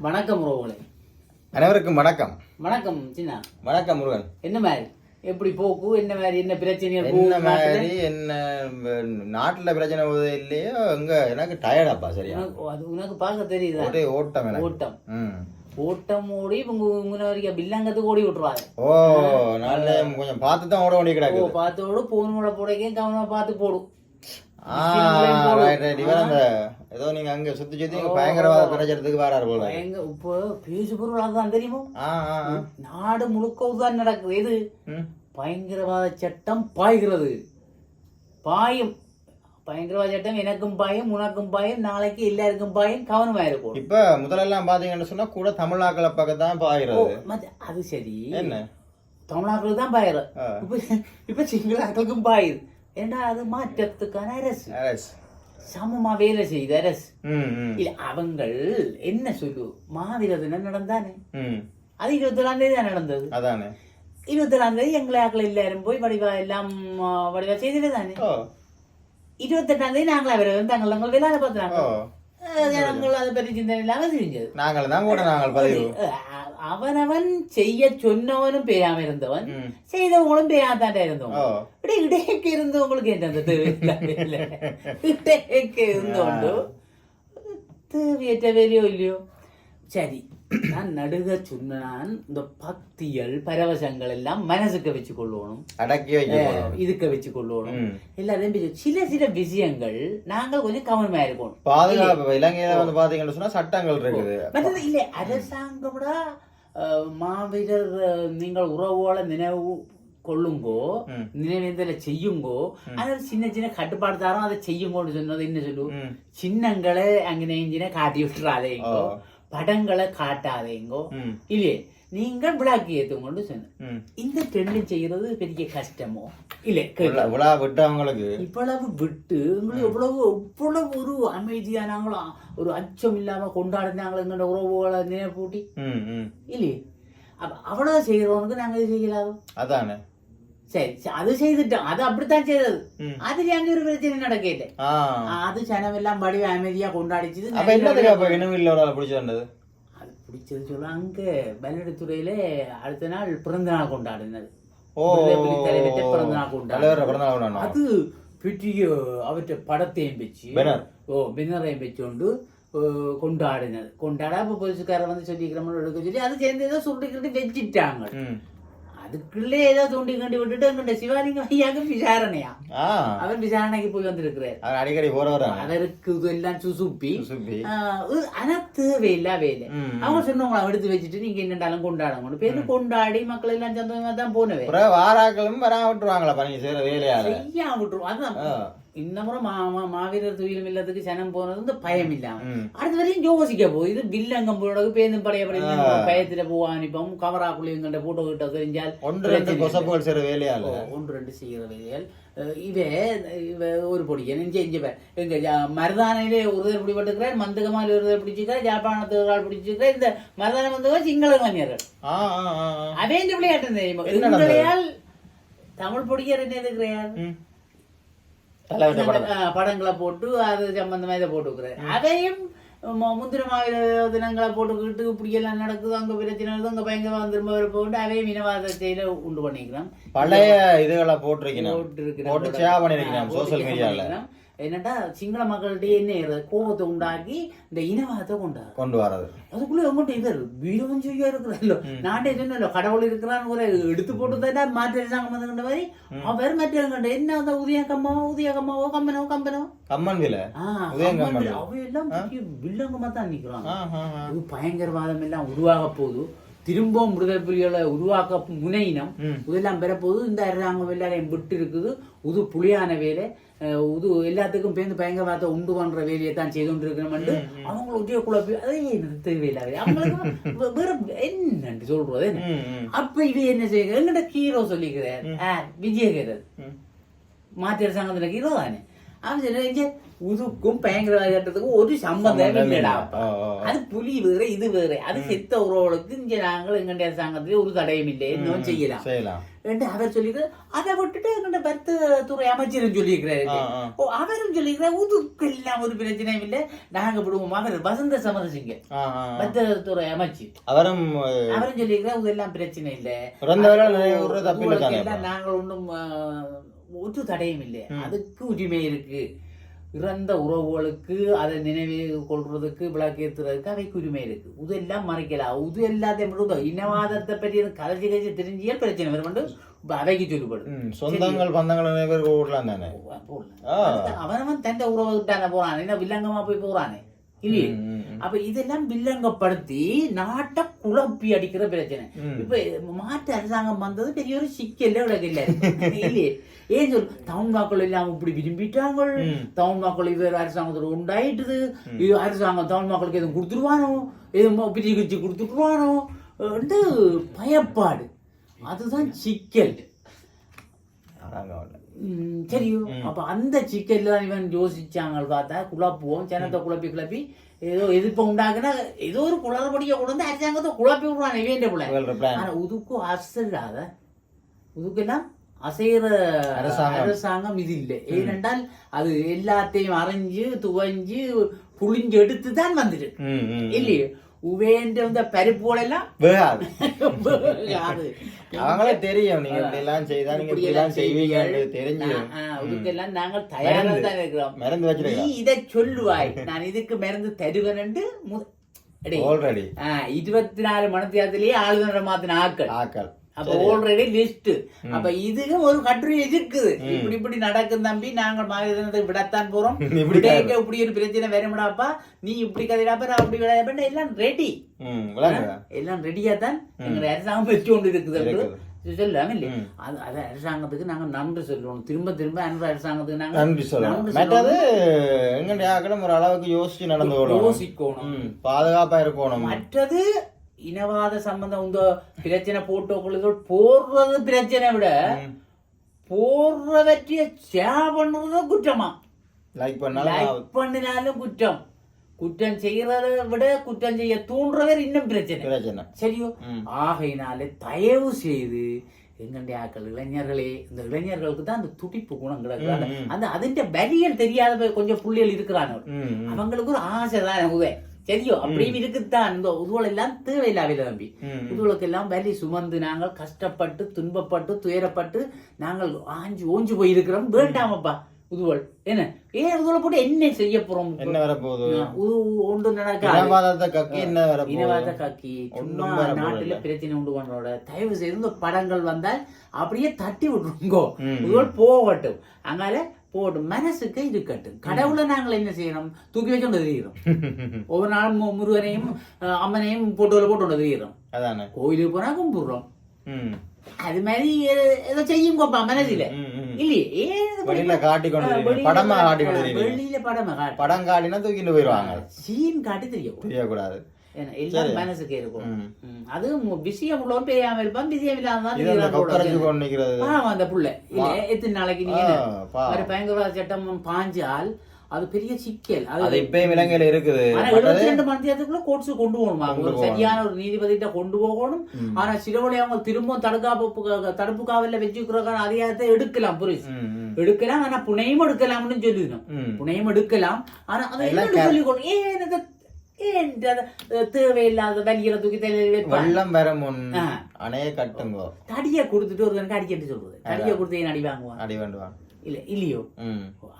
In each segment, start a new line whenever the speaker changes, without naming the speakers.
வணக்கம் உறவுகளே.
அனைவருக்கும் வணக்கம்.
வணக்கம் சின்ன.
வணக்கம் முருகன்.
என்ன மாதிரி? எப்படி போக்கு? என்ன மாதிரி? என்ன பிரச்சனைகள்
என்ன? மாதிரி? என்ன நாட்டுல பிரச்சனை போகுது இல்லையோ அங்க எனக்கு டயர்டாப்பா சரியா?
அது உனக்கு பார்க்க தெரியுதா?
ஒரே ஓட்டம் எனக்கு.
ஓட்டம். ஓட்டம் ஓடி உங்க உங்க வரைக்கும் பில்லங்கத்துக்கு ஓடி விட்டுருவாங்க
ஓ நாளே கொஞ்சம் பார்த்து தான் ஓட வேண்டி
ஓ
கிடக்கு
பார்த்தோடு போன் கூட போடையும் கவனமா பார்த்து போடும்
ஆ ரைட் ரைட் இவர் அந்த ஏதோ நீங்க அங்க சுத்தி சுத்தி பயங்கரவாத பிரச்சாரத்துக்கு வராரு போல.
எங்க இப்போ பேசு பொருள் அதுதான் தெரியுமோ. நாடு முழுக்க தான் நடக்குது. எது. பயங்கரவாத சட்டம் பாய்கிறது. பாயும். பயங்கரவாத சட்டம் எனக்கும் பாயும் உனக்கும் பாயும் நாளைக்கு எல்லாருக்கும் பாயும் கவனமா இருக்கும்
இப்ப முதலெல்லாம் பாத்தீங்கன்னு சொன்னா கூட தமிழாக்களை பக்கம் தான் பாயிறது
அது சரி.
என்ன?
தமிழ்நாட்டில் தான் பாயிரு
ஆ.
இப்ப இப்ப சிங்களாக்களுக்கும் பாயுது. ஏண்டா அது மாற்றத்துக்கான அரசு.
Yes.
சமமா வேலை செய்த அரசு. இல்ல அவங்கள் என்ன சொல்லு? மாவீர தினம் நடந்தானே அது இருபத்தி ஏழாம் தேதி தான் நடந்தது.
அதானே.
இருபத்தி ஏழாம் தேதி எங்களை ஆக்கள் எல்லாரும் போய் வடிவா எல்லாம் வடிவா செய்துட்டு தானே இருபத்தெட்டாம் தேதி நாங்களா வர தாங்கள் நாங்கள்
ஓ.
பார்த்தாங்க അവനവൻ ചെയ്യ ചൊന്നവനും பெய்யாம இருந்தவன் செய்தவங்களும் பெய்யாதாண்டா இருந்தவன் ഇവിടെ ഇടയൊക്കെ ഇരുന്നവങ്ങൾക്ക് എന്നത് ഇടയൊക്കെ ഇരുന്നോണ്ടു. തേറിയേറ്റ വരെയോ ഇല്ലയോ? ശരി. நான் நடுக சொன்னான் இந்த பக்திகள் பரவசங்கள் எல்லாம் மனசுக்கு வச்சு கொள்ளணும்
அடக்கி.
இதுக்க வச்சு கொள்ளணும்
ம்.
எல்லாத்தையும் பேச- சில சில விஷயங்கள் நாங்கள் கொஞ்சம் கவனமா இருக்கணும்
பாதுகாப்பு இலங்கையில வந்து பாத்தீங்கன்னு சொன்னா சட்டங்கள் இருக்குது
மற்றது இல்லை அரசாங்கம்ட மாவீரர் நீங்கள் உறவோட நினைவு கொள்ளுங்கோ. நினைவேந்தல செய்யுங்கோ அது சின்ன சின்ன கட்டுப்பாடு தரோம் அதை செய்யுங்கோன்னு சொன்னது என்ன சொல்லு. சின்னங்களை அங்கே நெஞ்சின காட்டி விட்டுறாதேங்கோ. படங்களை காட்டாதேங்கோ. இல்லையே? நீங்கள் விளாக்கி ஏத்துங்கன்னு சொன்னேன்
ம்.
இந்த ட்ரெண்ட் செய்யறது பெரிய கஷ்டமோ? இல்லை
விட்டவங்களுக்கு
இவ்வளவு விட்டு எங்களுக்கு எவ்வளவு எவ்வளவு ஒரு அமைதியானாங்களும் ஒரு அச்சம் இல்லாம கொண்டாடினாங்களோ எங்களோட உறவுகளை நினைப்பூட்டி. இல்லையே? அவ்வளவு செய்யறவனுக்கு நாங்க இது செய்யலாதோ
அதானே?
சரி அது செய்துட்டோம். அது அப்படித்தான் செய்தது. அதுல அங்க ஒரு பிரச்சனை நடக்கல அது சனம் எல்லாம் படி அமைதியா கொண்டாடிச்சது
அப்ப என்னதுக்கு அப்ப? இனவு இல்ல ஒரு பிடிச்சிருந்தது
அது பிடிச்சது சொல்ல அங்க பல்லடு துறையில அடுத்த நாள் பிறந்த நாள் கொண்டாடினது.
ஓ.
பிறந்த நாள்
கொண்டாடு
அது பிற்றி அவற்ற படத்தையும் வச்சு ஓ பின்னரையும் வச்சு கொண்டாடினது. கொண்டாட போலீஸ்காரர் வந்து சொல்லிக்கிறோம்னு எடுக்க சொல்லி அது சேர்ந்து ஏதோ சுருட்டுக்கிட்டு வச்சுட்டாங்க. அதுக்குள்ளே ஏதோ தூண்டி கண்டி விட்டுட்டு எங்கிட்ட சிவாலிங்க ஐயாக்கு விசாரணையா? அவர் விசாரணைக்கு போய் வந்திருக்கிறார்.
அவர் அடிக்கடி போறவர்?
அதற்கு இதெல்லாம் சுசுப்பி ஆனா தேவையில்ல வேலை. அவங்க சொன்னவங்கள எடுத்து வச்சுட்டு நீங்க என்னண்டாலும் கொண்டாடணும். பேரு கொண்டாடி மக்கள் எல்லாம் சந்தோஷமா தான் போனவே.
வாராக்களும் வரா விட்டுருவாங்களா? நீங்க செய்யற வேலையால.
செய்யாம விட்டுருவோம். அதான் முறை மா மாவீரர் துயிலும் இல்லத்துக்கு சனம் போனது இந்த பயம் இல்லாம. அடுத்த வரையும் யோசிக்க போகுது இது வில்லங்கம் போட பேருந்து படைய படைய பயத்துல போவா அனுப்போம் கவராக்குள்ளையும் போட்டோ கிட்ட தெரிஞ்சால்
ஒன்று ரெண்டு கொசப்புகள் செய்யற வேலையால.
ஒன்று ரெண்டு செய்கிற வேலையால். இவ இவ ஒரு பொடி நெஞ்ச இஞ்ச எங்க மருதானையிலே ஒருத்தர் பிடிபட்டுக்கிறார் மந்தகமால ஒருத்தர் பிடிச்சிருக்கார் ஜாப்பானத்து ஒரு ஆள் பிடிச்சிருக்கார் இந்த மருதான வந்தவர் சிங்கள
ஆ.
அவன் இந்த விளையாட்டு தெரியுமா தமிழ் பொடியர் என்ன இருக்கிறார்
ம். தலைவர்கிட்ட படம்
ஆ, படங்களை போட்டு அது சம்பந்தமா இதை போட்டுக்கிறார் அதையும் மு- முந்திர மாவீர தினங்களை போட்டுக்கிட்டு இப்படி எல்லாம் நடக்குது அங்க பிரச்சனை அங்க பயங்கரவாதம் திரும்ப போட்டு அவையும் இனவாதத்தையில உண்டு பண்ணிக்கிறோம்.
பழைய இதுகளை
போட்டிருக்கிறோம்.
போட்டு ஷேர் பண்ணிருக்கணும்
ஆ,
சோசியல்
போட்டு
மீடியால
பண்ணிக்கிறோம். என்னடா சிங்கள மக்கள்கிட்ட என்ன? கோபத்தை உண்டாக்கி இந்த இனவாதத்தை கொண்டாரு
கொண்டு வரது
அதுக்குள்ள எங்கிட்ட இது வீரவன் செய்ய இருக்கிறாரோ நாட்டை சொன்னல கடவுள் இருக்கிறான்னு ஒரு எடுத்து போட்டு தான் மாற்ற சங்கமந்த மாதிரி? அவர் மற்ற கண்ட என்ன அந்த உதய கம்மாவோ உதய கம்மாவோ கம்பனோ கம்பனோ?
கம்மன் விலை
ஆ,
உதயம்
கம்பன்
கம்பன்.
அவை எல்லாம் பெரிய வில்லங்கமா தான் நிக்கிறாங்க. பயங்கரவாதம் எல்லாம் உருவாக போகுது. திரும்பவும் விடுதலை புலிகளை உருவாக்க முனையினம். இதெல்லாம் பெறப்போகுது. இந்த அரசாங்கம் எல்லாரையும் விட்டு இருக்குது உது புலியான வேலை. உது எல்லாத்துக்கும் பேருந்து பயங்கரவாதத்தை உண்டு பண்ற வேலையை தான் செய்து கொண்டிருக்கணும் அவங்க உதய குழப்பி அதே தேவையில்லை அவங்களுக்கு வே- வேற என்னன்னு சொல்றது. அப்ப இது என்ன செய்ய எங்கிட்ட ஹீரோ சொல்லிக்கிறார். விஜயகரன்
ம்.
மாற்றி அரசாங்கத்துல ஹீரோ தானே? அவன் சொன்ன உதுக்கும் பயங்கரவாத சட்டத்துக்கும் ஒரு சம்பந்தம் இல்லடா. அது புலி வேற இது வேற அது செத்த உறவுகளுக்கு இங்க நாங்கள் எங்கடைய அரசாங்கத்திலே ஒரு தடையும் இல்லை இன்னும் செய்யலாம் என்று அவர் சொல்லிக்கிறார் அதை விட்டுட்டு எங்கட வர்த்தகத்துறை அமைச்சரும் சொல்லியிருக்கிறாரு. ஓ அவரும் சொல்லியிருக்கிறார் உதுக்கு எல்லாம் ஒரு பிரச்சனையும் இல்லை நாங்க விடுவோம் அவர் வசந்த சமரசிங்க
ஆ.
வர்த்தகத்துறை அமைச்சு
அவரும்
அவரும் சொல்லியிருக்கிறார் இதெல்லாம் பிரச்சனை இல்லை எல்லாம் நாங்கள் ஒன்றும் ஒரு தடையும் இல்லை அதுக்கு உரிமை இருக்கு. இறந்த உறவுகளுக்கு அதை நினைவு கொள்றதுக்கு விளக்கேற்றுறதுக்கு அவைக்கு உரிமை இருக்கு. இதெல்லாம் மறைக்கலாம் இது எல்லாத்தையும் விடுதோ இனவாதத்தை பற்றி கலைச்சி கழிச்சு தெரிஞ்சியல் பிரச்சனை வரும் இப்ப அவைக்கு சொல்லுபடும்
ம், சொந்தங்கள் பந்தங்கள் பேர் விடலாம் தானே.
அவனவன் தந்த உறவு விட்டான போறான். என்ன வில்லங்கமா போய் போறானே. இல்லையே. அப்ப இதெல்லாம் வில்லங்கப்படுத்தி நாட்டை குழப்பி அடிக்கிற பிரச்சனை. இப்ப மாற்று அரசாங்கம் வந்தது பெரிய ஒரு சிக்கல்ல உலகில்ல இல்லையே? ஏன் சொல் தமிழ் மக்கள் எல்லாம் இப்படி விரும்பிட்டாங்க. தமிழ் மக்கள் இவர் அரசாங்கத்துல உண்டாயிட்டுது. அரசாங்கம் தமிழ் மக்களுக்கு எதுவும் கொடுத்துருவானோ? எதுவும் பிரிச்சு கிச்சு கொடுத்துருவானோ? பயப்பாடு. அதுதான் சிக்கல். ம், தெரியும். அப்ப அந்த சிக்கல்ல தான் இவன் யோசிச்சாங்க பார்த்தா குழப்புவோம். ஜனத்தை குழப்பி குழப்பி. ஏதோ எதிர்ப்பை உண்டாக்குனா ஏதோ ஒரு குளறுபடியை கொண்டு வந்து அரசாங்கத்தை குழப்பி விடுவான் இவேண்ட பிள்ளை. ஆனா உதுக்கு அசைடாத உதுக்கெல்லாம் அசைகிற
அரசாங்கம்.
இது இல்லை. ஏனென்றால் அது எல்லாத்தையும் அரைஞ்சு துவஞ்சு புளிஞ்சு எடுத்து தான் வந்துட்டு. இல்லையே? உவேண்ட இந்த பருப்புகளெல்லாம்
வேகாது.
அது
அவங்களே தெரியும். நீங்க இப்படி எல்லாம் செய்தா நீங்க இப்படி எல்லாம் செய்வீங்கன்னு தெரிஞ்சு.
இதுக்கெல்லாம் நாங்கள் தயாரா
மருந்து.
தான் இருக்கிறோம்.
மருந்து
நீ
வச்சிருக்கா
இதை சொல்லுவாய். நான் இதுக்கு மருந்து தருவேன்ட்டு
ஆல்ரெடி
இருபத்தி நாலு மணத்தியாரத்திலேயே ஆளுநரை மாத்தின ஆக்கள்.
ஆக்கள்.
அப்ப ஆல்ரெடி லிஸ்ட் அப்ப இதுக்கும் ஒரு கட்டுரை இருக்குது இப்படி இப்படி நடக்கும் தம்பி நாங்கள் மாதிரி விடத்தான் போறோம்.
இப்படி
ஒரு பிரச்சனை வரும்டாப்பா நீ இப்படி கதைடாப்பா நான் அப்படி விளையாட எல்லாம் ரெடி எல்லாம் ரெடியா தான் எங்க அரசாங்கம் வச்சு கொண்டு இருக்குது. அது அது அரசாங்கத்துக்கு நாங்க நன்றி சொல்லணும். திரும்ப திரும்ப அன்பு அரசாங்கத்துக்கு நாங்க
நன்றி மற்றது எங்களுடைய ஆக்களும் ஒரு அளவுக்கு யோசிச்சு நடந்து
யோசிக்கணும்.
பாதுகாப்பா இருக்கணும்.
மற்றது இனவாத சம்பந்தம் இந்த பிரச்சனை போட்டோக்கள் போடுறது பிரச்சனை விட. போடுறவற்றைய ஷேர் பண்றது குற்றமா?
லைக்
பண்ணினாலும் குற்றம். குற்றம் செய்யறதை விட குற்றம் செய்ய தூண்டுறவர் இன்னும் பிரச்சனை.
பிரச்சனை.
சரியோ. ஆகையினால தயவு செய்து எங்கண்டைய ஆக்கள் இளைஞர்களே இந்த இளைஞர்களுக்கு தான் அந்த துடிப்பு
ம்.
அந்த அதிന്റെ வரியல் தெரியாத கொஞ்சம் புள்ளிகள் இருக்கிறாங்க. அவங்களுக்கு ஒரு ஆசை தான் உதவி சரியோ அப்படியும் இருக்குத்தான் இந்த உதுவல் எல்லாம் தேவையில்லாவில்லை தம்பி. இதுகளுக்கு எல்லாம் வலி சுமந்து நாங்கள் கஷ்டப்பட்டு துன்பப்பட்டு துயரப்பட்டு நாங்கள் ஆஞ்சு ஓஞ்சு போயிருக்கிறோம். வேண்டாமப்பா உதுவல் என்ன? ஏன் உதுவலை போட்டு என்ன செய்ய போறோம்?
என்ன வரப்போகுது?
ஒன்று
கக்கி என்ன வரப்போகுது?
இனவாத காக்கி. சும்மா
வர
நாட்டுல. பிரச்சனை உண்டு பண்றோட. தயவு செய்து இந்த படங்கள் வந்தால் அப்படியே தட்டி விட்டுருங்கோ. இதுகள் போகட்டும். அங்கால போகட்டும் மனசுக்கு இருக்கட்டும். கடவுளை நாங்கள் என்ன செய்யணும்? தூக்கி வச்சு கொண்டு தெரிகிறோம் ஒவ்வொரு நாளும் முருகனையும் அம்மனையும் போட்டோல போட்டு கொண்டு தெரிகிறோம்
அதானே.
கோயிலுக்கு போனா கும்பிடுறோம். அது மாதிரி ஏதோ செய்யுங்கப்பா மனதில.
ம், ம்.
இல்லையே?
வெளியில காட்டி கொண்டு படமா காட்டி கொண்டு.
வெளியில படமா
படம் காட்டினா தூக்கிட்டு போயிடுவாங்க
சீன் காட்டி
தெரியக்கூடாது.
எல்லாம் மனசுக்கு இருக்கும்
ம்.
ம். அது மு- விஷயம் உள்ளவன் தெரியாம இருப்பான் விஷயம் இல்லாம
அந்த
புள்ள. எத்தனை நாளைக்கு நீ. ஒரு பயங்கரவாத சட்டம் பாஞ்சால் அது பெரிய சிக்கல்.
அது இப்பயும் இலங்கையில இருக்குது.
எழுபத்தி ரெண்டு மணி நேரத்துக்குள்ள கோர்ட்ஸ் கொண்டு போகணுமா? ஒரு சரியான ஒரு நீதிபதிகிட்ட கொண்டு போகணும். ஆனா அவங்க திரும்ப தடுக்காப்பு தடுப்பு காவல்ல வச்சுக்கிறக்கான அதிகாரத்தை எடுக்கலாம் புரியுது. எடுக்கலாம் ஆனா புனையும் எடுக்கலாம்னு சொல்லிடணும். புனையும் எடுக்கலாம். ஆனா அதை ஏன் எனக்கு தேவையில்லாத வலிகளை தூக்கி
வெள்ளம் வர முன். அணைய கட்டுங்கோ
தடியை கொடுத்துட்டு ஒரு கணக்கு அடிக்கட்டு சொல்றது தடியை கொடுத்து ஏன் அடி வாங்குவான்
அடி வேண்டுவான்
இல்ல இல்லையோ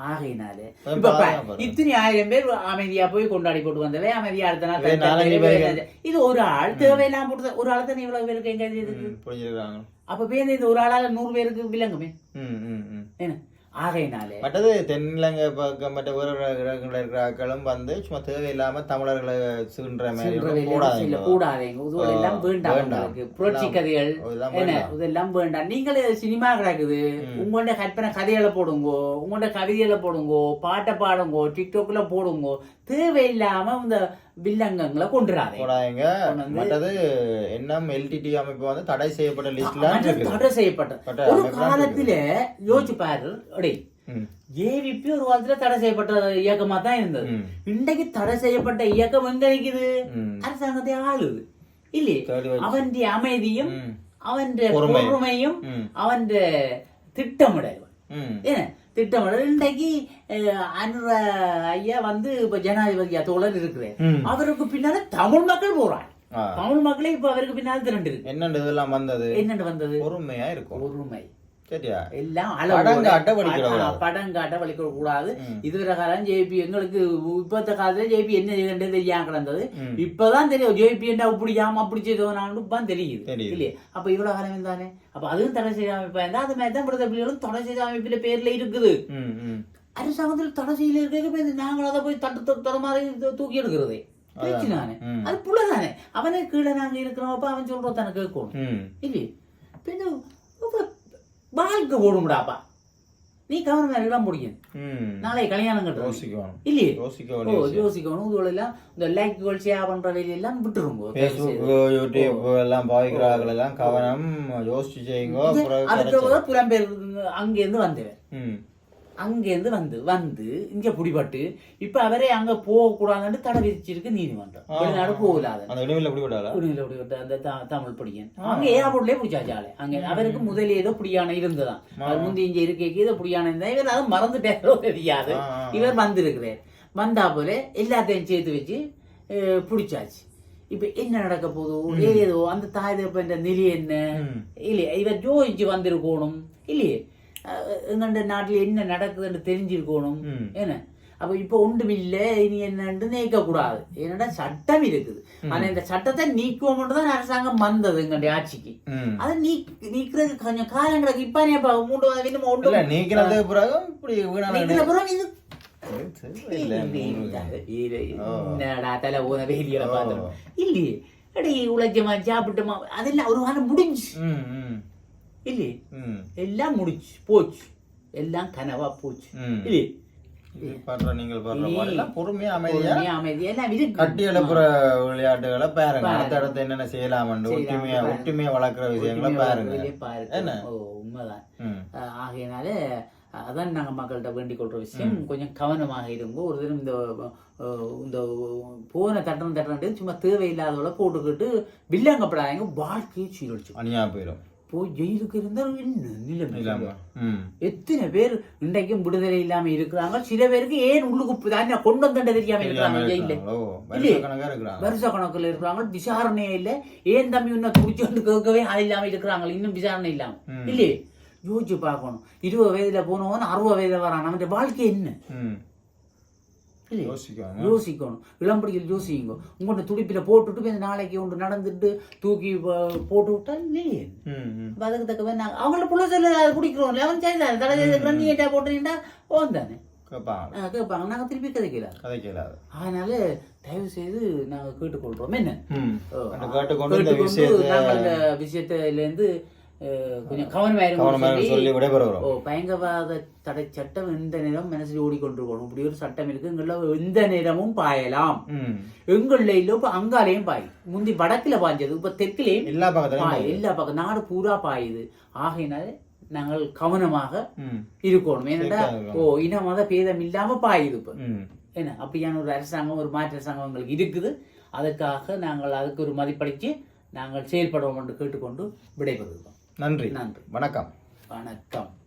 ஆகையினால இப்ப. இத்தனை ஆயிரம் பேர் அமைதியா போய் கொண்டாடி போட்டு வந்தவே அமைதியா அடுத்த
இதே
ஒரு ஆள் தேவையில்லாம போட்டு ஒரு ஆள் தானே இவ்வளவு பேருக்கு எங்க அப்ப பேர் இது ஒரு ஆளால நூறு பேருக்கு விளங்குமே
ம் ம் ம்
என்ன ஆகையினாலே
மற்றது தென்னிலங்கை பக்கம் மற்ற வேறு இடங்களில் இருக்கிற ஆட்களும் வந்து சும்மா தேவையில்லாம தமிழர்களை சீன்ற மாதிரி
இல்ல,
கூடாதுங்க
வேண்டாம். உங்களுக்கு. புரட்சி கதைகள் என்ன?
வேண்டாம்.
இதெல்லாம் வேண்டாம். நீங்களே சினிமா கிடக்குது. உங்கள்ட்ட கற்பனை கதைகளை போடுங்கோ. உங்கள்ட்ட கவிதைகளை போடுங்கோ. பாட்டை பாடுங்கோ. டிக்டாக்ல போடுங்கோ. தேவையில்லாம இந்த வில்லங்கங்களை கொண்டுறாதே
போடாதீங்க
கொண்டு வந்து-
மற்றது என்எம் எல்டிடி அமைப்பு வந்து தடை செய்யப்பட்ட லிஸ்ட்ல
தடை செய்யப்பட்ட
பட்ட
ஒரு காலத்துல யோசிச்சு பாரு அடே
ம்.
ஜேவிபி ஒரு காலத்துல தடை செய்யப்பட்ட இயக்கமா தான் இருந்தது. இன்றைக்கு தடை செய்யப்பட்ட இயக்கம் எங்க நிக்குது. அரசாங்கத்தை ஆளுது இல்லையே. அவன் அமைதியும். அவன்
பொறுமை.
பொறுமையும். அவன் திட்டமிடல்
ம்.
திட்டமிடல் இன்றைக்கு அனுர ஐயா வந்து இப்ப ஜனாதிபதியா தோழர் இருக்கிறார்.
ம்.
அவருக்கு பின்னால தமிழ் மக்கள் போறாங்க. தமிழ் மக்களே இப்ப அவருக்கு பின்னால் திரண்டு இருக்கு.
என்னண்டு இதெல்லாம் வந்தது?
என்னண்டு வந்தது?
பொறுமையா இருக்கும். சரியா
எல்லாம்
படம் காட்ட
அளவு
வலிக்கிற கூடாது.
படம் காட்ட வலிக்க கூடாது. இதுவரை காலம் ஜேபி எங்களுக்கு இப்பத்த காலத்துல ஜேபி என்ன செய்யறது தெரியாம கிடந்தது. இப்பதான் தெரியும். ஜேபி என்ன அப்படி ஜாம அப்படி செய்தவனான்னு இப்ப தெரியுது. இல்லையே? அப்ப இவ்வளவு காலம் தானே அப்ப அதுவும் தடை செய்த அமைப்பா இருந்தா அது மாதிரி தான் விடுதலை புலிகளும் தடை செய்த அமைப்பில பேர்ல இருக்குது. அரசாங்கத்தில் தடை செய்யல இருக்கிறது நாங்கள் அதை போய் தட்டு தர மாதிரி தூக்கி எடுக்கிறதே. பிரச்சனை தானே?
ம்.
அது புள்ள தானே அவனே கீழே நாங்க இருக்கிறோம். அப்ப அவன் சொல்றோம் தானே கேட்கணும்.
ம்.
இல்லையே? பின்ன இப்ப வாழ்க்கை ஓடும்டாப்பா நீ கவர்மெண்ட் எல்லாம் முடியும்
ம்.
நாளை கல்யாணம் கட்டுறோம்
யோசிக்கணும்.
இல்லையே?
யோசிக்க
ஓ. யோசிக்கணும். இதுகள் எல்லாம் இந்த லைக்குகள் ஷேர் பண்ற வேலையெல்லாம் விட்டுருங்க.
ஃபேஸ்புக் யூடியூப் எல்லாம் பாவிக்கிறார்கள் எல்லாம் கவனம் யோசிச்சு செய்யுங்க.
அதுக்கு புலம்பெயர் அங்கேருந்து வந்தவன்.
ம்.
அங்கேருந்து வந்து வந்து இங்க பிடிபட்டு இப்ப அவரே அங்க போக கூடாதுன்னு தடை விதிச்சிருக்கு நீதிமன்றம் வெளிநாடு போகலாத.
எப்படி விடாதா
அந்த தமிழ் படிக்கன் அங்க ஏர்போர்ட்லயே பிடிச்சாச்சு ஆளு அங்க அவருக்கு முதலே ஏதோ புடியான இருந்ததான் அவர் முந்தி இங்க இருக்க ஏதோ புடியான இருந்தா இவர் அதை மறந்துட்டாரோ தெரியாது. இவர் வந்திருக்கிறார். வந்தா போல எல்லாத்தையும் சேர்த்து வச்சு பிடிச்சாச்சு. இப்ப என்ன நடக்க போதோ ஏதோ அந்த தாய் தகப்பன்ற நிலை என்ன. இல்லையே? இவர் ஜோதிச்சு வந்திருக்கணும்? இல்லையே? எங்கண்ட நாட்டுல என்ன நடக்குதுன்னு தெரிஞ்சிருக்கணும். என்ன? அப்ப இப்ப ஒன்றுமில்ல இனி என்னன்னு நீக்க கூடாது ஏன்னா சட்டம் இருக்குது. ஆனா இந்த சட்டத்தை நீக்குவோம் தான் அரசாங்கம் வந்தது எங்களுடைய ஆட்சிக்கு. அதை நீக் நீக்கிறதுக்கு கொஞ்சம் காலம் கிடக்கு இப்ப நீ இப்ப மூன்று மாதம் இன்னும் ஒன்று
இல்ல நீக்கிறது பிறகு இப்படி
நீக்கிற பிறகு இது
இல்ல,
என்னடா தலை போன வேலிகளை பார்த்தோம் இல்லையே. அடி உழைச்சமா சாப்பிட்டோமா. அதெல்லாம் ஒரு வாரம் முடிஞ்சு இல்லையே எல்லாம் முடிஞ்சு போச்சு எல்லாம் கனவா போச்சு. இல்லையே
பண்ற நீங்கள் பண்ற மாதிரிலாம் பொறுமையா அமைதியா
அமைதியா
கட்டி எழுப்புற விளையாட்டுகளை பாருங்க அடுத்த அடுத்து என்னென்ன செய்யலாமண்டு ஒற்றுமையா ஒற்றுமையா வளர்க்குற விஷயங்களை பாருங்க
வெளியே பாருங்க ஓ உண்மைதான்
ம்.
அஹ் ஆகையினால அஹ் அதான் நாங்க மக்கள்கிட்ட வேண்டிக் விஷயம் கொஞ்சம் கவனமாக இருங்க ஒரு தினம் இந்த இந்த போன தட்டம் தட்டம் சும்மா தேவையில்லாதவளை போட்டுக்கிட்டு வில்லங்கப்படாதீங்க வாழ்க்கையை சீரழிச்சு
அணியா போயிடும்
போய் ஜெயிலுக்கு இருந்தால் என்ன நிலைமை? எத்தனை பேர் இன்றைக்கும் விடுதலை இல்லாம இருக்கிறாங்க சில பேருக்கு ஏன் உள்ளுக்கு தான் கொண்டு வந்து தெரியாம இருக்கிறாங்க ஜெயில வருஷ கணக்குல இருக்கிறாங்க விசாரணையே இல்லை. ஏன் தம்பி இன்னும் வந்து கேட்கவே ஆள் இல்லாம இருக்கிறாங்க? இன்னும் விசாரணை இல்லாம. இல்லையே? யோசிச்சு பார்க்கணும். இருபது வயதுல போனவன் அறுபது வயதுல வரான். அவன் வாழ்க்கை என்ன?
யோசிக்கணும்
யோசிக்கணும். இளம்படியில் யோசிங்க உங்கள்ட்ட துடிப்பில போட்டுட்டு போய் நாளைக்கு ஒன்று நடந்துட்டு தூக்கி போட்டு விட்டா இல்லையே? அதுக்கு தக்க நாங்க அவங்கள புள்ள சொல்ல குடிக்கிறோம். அவன் செய்தாரு. தடை செய்திருக்கிறோம் நீ ஏட்டா போட்டுட்டா ஓன் தானே?
கேட்பாங்க
கேட்பாங்க நாங்க திருப்பி கதைக்கிறார்
கதை கேளாது.
அதனால தயவு செய்து நாங்க கேட்டுக்கொள்றோம். என்ன?
அந்த கேட்டுக்கொண்டு
நாங்கள் இந்த விஷயத்துல இருந்து அஹ், கொஞ்சம் கவனமா
கவனமாக சொல்லி விடைபெறுகிறோம்.
ஓ பயங்கரவாத தடை சட்டம் எந்த நேரம் மனசில் ஓடிக்கொண்டிருக்கணும்? இப்படி ஒரு சட்டம் இருக்கு எங்கள எந்த நேரமும் பாயலாம். எங்கள்ல இல்ல இப்ப அங்காலையும் பாய். முந்தி வடக்குல பாய்ஞ்சது இப்ப தெற்குலயும்
எல்லா பக்கத்துலையும்
எல்லா பக்கம் நாடு பூரா பாயுது. ஆகையினால நாங்கள் கவனமாக இருக்கணும். ஏன்னா. ஓ இன மத பேதம் இல்லாம பாயுது இப்ப. என்ன அப்படியான ஒரு அரசாங்கம் ஒரு மாற்று அரசாங்கம் எங்களுக்கு இருக்குது. அதுக்காக நாங்கள் அதுக்கு ஒரு மதிப்பளித்து நாங்கள் செயல்படுவோம் என்று கேட்டுக்கொண்டு விடைபெறுகிறோம்.
நன்றி.
நன்றி.
வணக்கம்.
வணக்கம்.